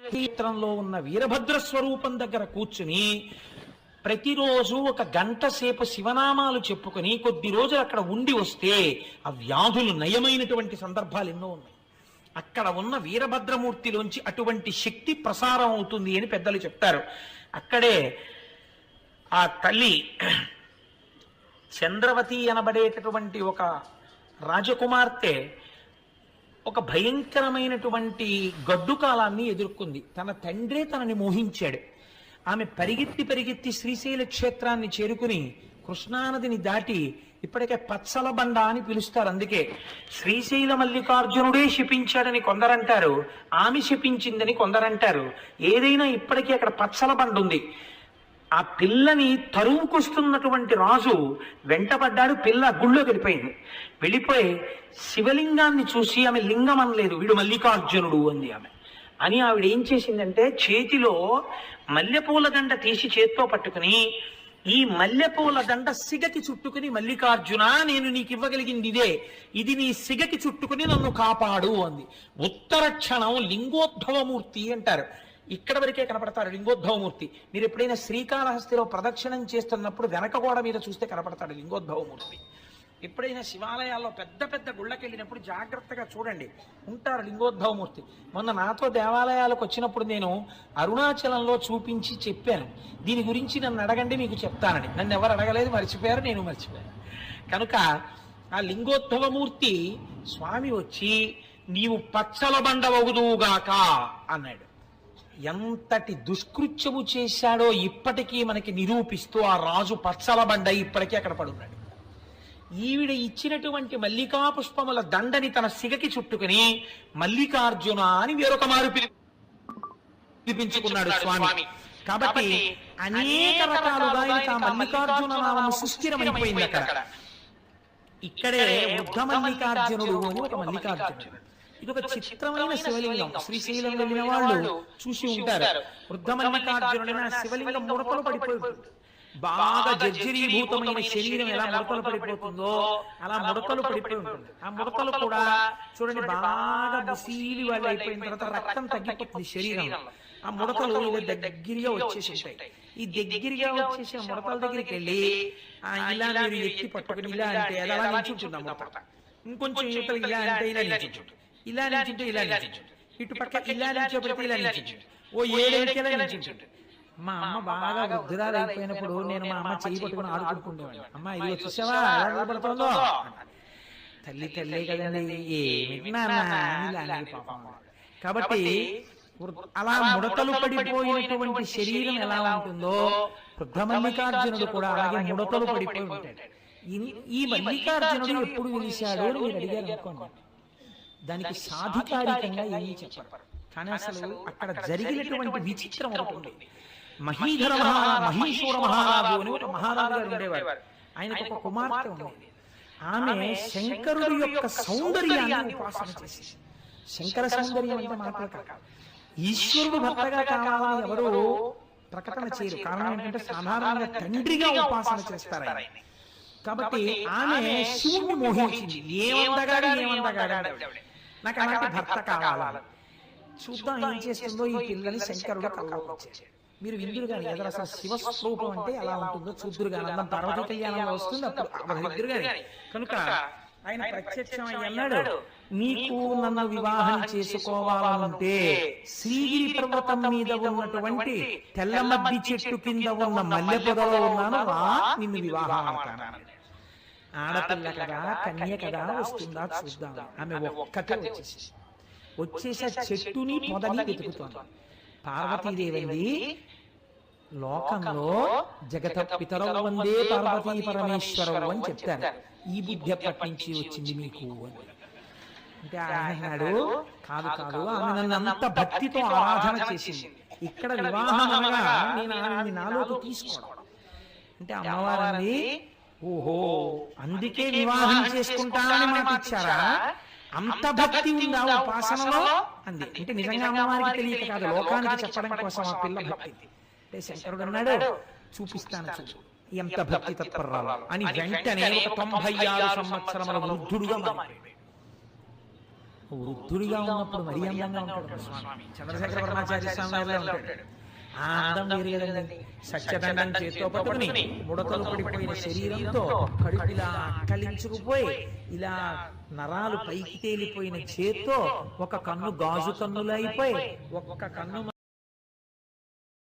క్షేత్రంలో ఉన్న వీరభద్ర స్వరూపం దగ్గర కూర్చుని ప్రతిరోజు ఒక గంట సేపు శివనామాలు చెప్పుకొని కొద్ది రోజులు అక్కడ ఉండి వస్తే ఆ వ్యాధులు నయమైనటువంటి సందర్భాలు ఎన్నో ఉన్నాయి. అక్కడ ఉన్న వీరభద్రమూర్తిలోంచి అటువంటి శక్తి ప్రసారం అవుతుంది అని పెద్దలు చెప్తారు. అక్కడే ఆ తల్లి చంద్రవతి అనబడేటటువంటి ఒక రాజకుమార్తె ఒక భయంకరమైనటువంటి గడ్డు కాలాన్ని ఎదుర్కొంది. తన తండ్రే తనని మోహించాడు. ఆమె పరిగెత్తి పరిగెత్తి శ్రీశైల క్షేత్రాన్ని చేరుకుని కృష్ణానదిని దాటి ఇప్పటికే పచ్చల బండ అని పిలుస్తారు. అందుకే శ్రీశైల మల్లికార్జునుడే శపించాడని కొందరంటారు ఆమె శపించిందని కొందరంటారు. ఏదైనా ఇప్పటికీ అక్కడ పచ్చల బండ ఉంది. ఆ పిల్లని తరువుకొస్తున్నటువంటి రాజు వెంటపడ్డాడు పిల్ల గుళ్ళో వెళ్ళిపోయింది. వెళ్ళిపోయి శివలింగాన్ని చూసి ఆమె లింగం అనలేదు. వీడు మల్లికార్జునుడు అంది ఆమె. అని ఆవిడ ఏం చేసిందంటే చేతిలో మల్లెపూల దండ తీసి చేత్తో పట్టుకుని ఈ మల్లెపూల దండ సిగకి చుట్టుకుని మల్లికార్జున నేను నీకు ఇవ్వగలిగింది ఇదే. ఇది నీ సిగకి చుట్టుకుని నన్ను కాపాడు అంది. ఉత్తర క్షణం లింగోద్భవమూర్తి అంటారు. ఇక్కడ వరకే కనపడతారు లింగోద్భవమూర్తి. మీరు ఎప్పుడైనా శ్రీకాళహస్తిలో ప్రదక్షిణం చేస్తున్నప్పుడు వెనక గోడ మీద చూస్తే కనపడతాడు లింగోద్భవమూర్తి. ఎప్పుడైనా శివాలయాల్లో పెద్ద పెద్ద గుళ్ళకి వెళ్ళినప్పుడు జాగ్రత్తగా చూడండి ఉంటారు లింగోద్భవమూర్తి. మొన్న నాతో దేవాలయాలకు వచ్చినప్పుడు నేను అరుణాచలంలో చూపించి చెప్పాను. దీని గురించి నన్ను అడగండి మీకు చెప్తానని. నన్ను ఎవరు అడగలేదు మర్చిపోయారు నేను మర్చిపోయాను. కనుక ఆ లింగోద్భవమూర్తి స్వామి వచ్చి నీవు పచ్చల బండవగుదువుగాక అన్నాడు. ఎంతటి దుష్కృత్యము చేశాడో ఇప్పటికీ మనకి నిరూపిస్తూ ఆ రాజు పచ్చల బండ ఇప్పటికీ అక్కడ పడున్నాడు. ఈవిడ ఇచ్చినటువంటి మల్లికా పుష్పముల దండని తన సిగకి చుట్టుకుని మల్లికార్జున అని వేరొక మారు పిలి- పిలిపించుకున్నాడు స్వామి. కాబట్టి అనేక రకాలుగా ఇంకా మల్లికార్జున నామము సుస్థిరమైపోయింది అక్కడ. ఇక్కడే వృద్ధ మల్లికార్జునుడు అని ఒక మల్లికార్జునుడు. ఇది ఒక చిత్రమైన శివలింగం. శ్రీశైలం వెళ్ళిన వాళ్ళు చూసి ఉంటారు. వృద్ధ మల్లికార్జునుడైన ఆ శివలింగం ముడతలు పడిపోయి ఉంటుంది. బాగా జర్జరీభూతమైన శరీరం ఎలా ముడతలు పడిపోతుందో అలా ముడతలు పడిపోయి ఉంటుంది. ఆ ముడతలు కూడా చూడండి బాగా ముసీలి వాళ్ళు అయిపోయిన తర్వాత రక్తం తగ్గిపోతుంది శరీరం. ఆ ముడతలు దగ్గరగా వచ్చేసి ఉంటాయి. ఈ దగ్గరగా వచ్చేసి ఆ ముడతల దగ్గరికి వెళ్ళి ఆ ఇలా మీరు ఎత్తి పట్టుకుని ఇలా అంటే అలా నిల్చుంటుంది ఆ ముడత ఇంకొంచెం యువతలు ఇలా అంటే ఇలా నిల్చుంటుంది ఇలా నిల్చుంటే ఇలా నిల్చుంటుంది ఇటు పక్క ఇలా నిల్చోబెడితే ఇలా నిల్చుంటుంది ఓ ఏడేళ్ళకెలా నిల్చుంటుంది మా అమ్మ బాగా వృద్ధురాలు అయిపోయినప్పుడు నేను మా అమ్మ చేయి పట్టుకుని ఆడుకుంటుండేవాడిని. అమ్మ ఇది చూసావా? ఎలా నిలబడుతోందో. తల్లి తల్లే కదండి ఏమిటి పాపం కాబట్టి అలా ముడతలు పడిపోయినటువంటి శరీరం ఎలా ఉంటుందో వృద్ధ మల్లికార్జునుడు కూడా అలాగే ముడతలు పడిపోయి ఉంటాడు. ఈ- ఈ మల్లికార్జునుడు ఎప్పుడు వెలిశాడు అని మీరు అడిగారు అనుకోండి. దానికి సాధికారికంగా ఏమీ చెప్పరు. కానీ అసలు అక్కడ జరిగినటువంటి విచిత్రం ఒకటి మహీధర మహా మహీశ్వర మహారాజు అని ఒక మహారాజు గారు ఉండేవారు. ఆయనకు ఒక కుమార్తె ఉండేది. ఆమె శంకరుడి యొక్క సౌందర్యాన్ని ఉపాసన చేసేది. శంకర సౌందర్యం అంటే మాటలు కాదు. ఈశ్వరుడు భర్తగా కావాలని ఎవరు ప్రకటన చేయరు. కారణం ఏంటంటే సాధారణంగా తండ్రిగా ఉపాసన చేస్తారు ఆయన. కాబట్టి ఆమె శివుణ్ణి మోహించింది. ఏమందగాడు ఏమందగాడు. నాకు అలాంటి భర్త కావాలి. చూద్దాం ఏం చేస్తుందో ఈ పిల్లని శంకరుడు కళ్ళలోకి వచ్చాడు. మీరు విందురు కానీ ఎదురు అసలు శివస్వరూపం అంటే ఎలా ఉంటుందో చూద్దురు కానీ అందం పార్వతీ కళ్యాణంలో వస్తుంది. అప్పుడు విందురు కానీ కనుక ఆయన ప్రత్యక్షమై అన్నాడు నీకు నన్ను వివాహం చేసుకోవాలంటే శ్రీగిరి పర్వతం మీద ఉన్నటువంటి తెల్లమద్ది చెట్టు కింద ఉన్న మల్లె పొదలో ఉన్నాను రా నిన్ను వివాహం ఆడతాను ఆడపిల్ల కదా కన్య కదా వస్తుందా చూద్దాం. ఆమె ఒక్కటే వచ్చేసి వచ్చేసి ఆ చెట్టుని పొదని వెతుకుతోంది. పార్వతీదేవి లోకంలో జగత పితరౌ వందే పార్వతీ పరమేశ్వరవు అని చెప్తారు ఈ బుద్ధి ఎప్పటి నుంచి వచ్చింది మీకు అని. అంటే అన్నాడు కాదు కాదు ఆమె నన్ను అంత భక్తితో ఆరాధన చేసింది. ఇక్కడ వివాహం అనగా నేను ఆమెని నాలోకి తీసుకోవడం. అంటే అమ్మవారిని ఓహో అందుకే వివాహం చేసుకుంటానని మాట ఇచ్చారా? అంత భక్తి ఉందా ఉపాసనలో? అంది అంటే నిజంగా అమ్మవారికి తెలియక కాదు లోకానికి చెప్పడం కోసం ఆ పిల్ల భక్తి. అంటే శంకరుడు అన్నాడు చూపిస్తాను చూడు ఎంత భక్తి తత్పరాలు అని వెంటనే ఒక తొంభై ఆరు సంవత్సరముల వృద్ధుడుగా మారిపోయాడు వృద్ధుడిగా ఉన్నప్పుడు మరీ అందంగా ఉంటాడు స్వామి. చంద్రశేఖర పరమాచార్య స్వామి ఉంటాడు. ఆ అందం వేరు కదండి. సత్యదండం చేత్తో పట్టుకుని ముడతలు పడిపోయిన శరీరంతో కడుపు ఇలా అక్కలించుకుపోయి ఇలా నరాలు పైకి తేలిపోయిన చేత్తో ఒక కన్ను గాజు కన్నులు అయిపోయి ఒక్క కన్ను